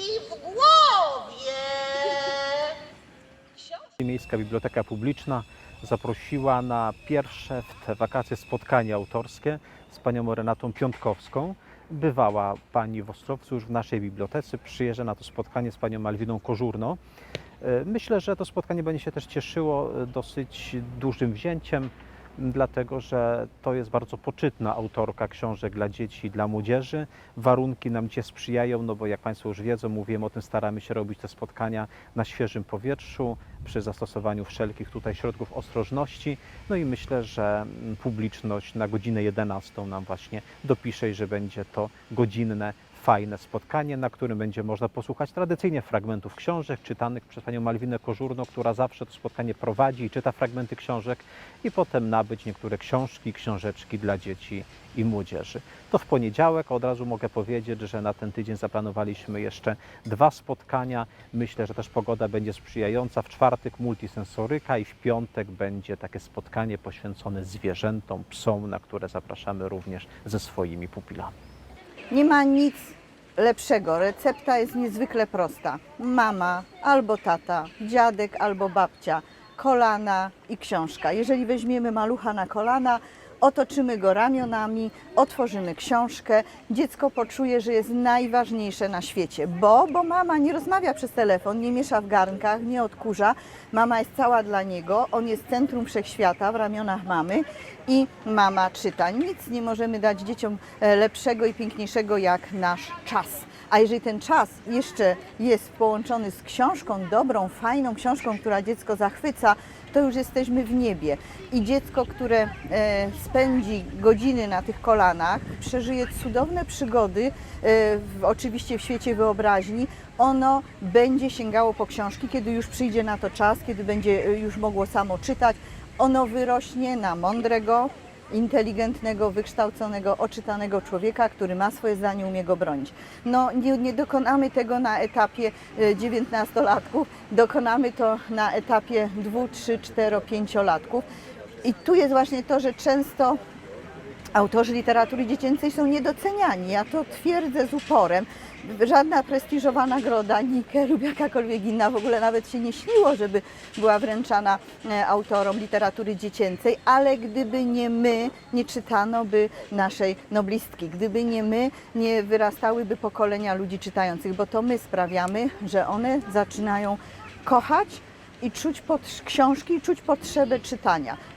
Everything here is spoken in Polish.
ci w głowie. Miejska Biblioteka Publiczna zaprosiła na pierwsze w te wakacje spotkanie autorskie z panią Renatą Piątkowską. Bywała pani w Ostrowcu już w naszej bibliotece, przyjeżdża na to spotkanie z panią Malwiną Kożurno. E, Myślę, że to spotkanie będzie się też cieszyło e, dosyć dużym wzięciem, dlatego że to jest bardzo poczytna autorka książek dla dzieci dla młodzieży. Warunki nam cię sprzyjają, no bo jak Państwo już wiedzą, mówiłem o tym, staramy się robić te spotkania na świeżym powietrzu, przy zastosowaniu wszelkich tutaj środków ostrożności. No i myślę, że mm, publiczność na godzinę 11 nam właśnie dopisze i że będzie to godzinne, fajne spotkanie, na którym będzie można posłuchać tradycyjnie fragmentów książek czytanych przez panią Malwinę Kożurno, która zawsze to spotkanie prowadzi i czyta fragmenty książek i potem nabyć niektóre książki, książeczki dla dzieci i młodzieży. To w poniedziałek, od razu mogę powiedzieć, że na ten tydzień zaplanowaliśmy jeszcze dwa spotkania. Myślę, że też pogoda będzie sprzyjająca. W czwartek multisensoryka i w piątek będzie takie spotkanie poświęcone zwierzętom, psom, na które zapraszamy również ze swoimi pupilami. Nie ma nic lepszego. Recepta jest niezwykle prosta. Mama albo tata, dziadek albo babcia, kolana i książka. Jeżeli weźmiemy malucha na kolana, otoczymy go ramionami, otworzymy książkę, dziecko poczuje, że jest najważniejsze na świecie, bo, bo mama nie rozmawia przez telefon, nie miesza w garnkach, nie odkurza. Mama jest cała dla niego, on jest centrum wszechświata w ramionach mamy i mama czyta. Nic nie możemy dać dzieciom e, lepszego i piękniejszego jak nasz czas. A jeżeli ten czas jeszcze jest połączony z książką, dobrą, fajną książką, która dziecko zachwyca, to już jesteśmy w niebie. I dziecko, które e, spędzi godziny na tych kolanach, przeżyje cudowne przygody, e, oczywiście w świecie wyobraźni, ono będzie sięgało po książki, kiedy już przyjdzie na to czas, kiedy będzie e, już mogło samo czytać. Ono wyrośnie na mądrego, inteligentnego, wykształconego, oczytanego człowieka, który ma swoje zdanie, umie go bronić. No nie, nie dokonamy tego na etapie e, dziewiętnastolatków, dokonamy to na etapie dwu, trzy, cztero, pięciolatków. I tu jest właśnie to, że często autorzy literatury dziecięcej są niedoceniani. Ja to twierdzę z uporem. Żadna prestiżowa nagroda, Nike lub jakakolwiek inna w ogóle nawet się nie śniło, żeby była wręczana e, autorom literatury dziecięcej, ale gdyby nie my, nie czytano by naszej noblistki. Gdyby nie my, nie wyrastałyby pokolenia ludzi czytających, bo to my sprawiamy, że one zaczynają kochać i czuć pod książki czuć potrzebę czytania.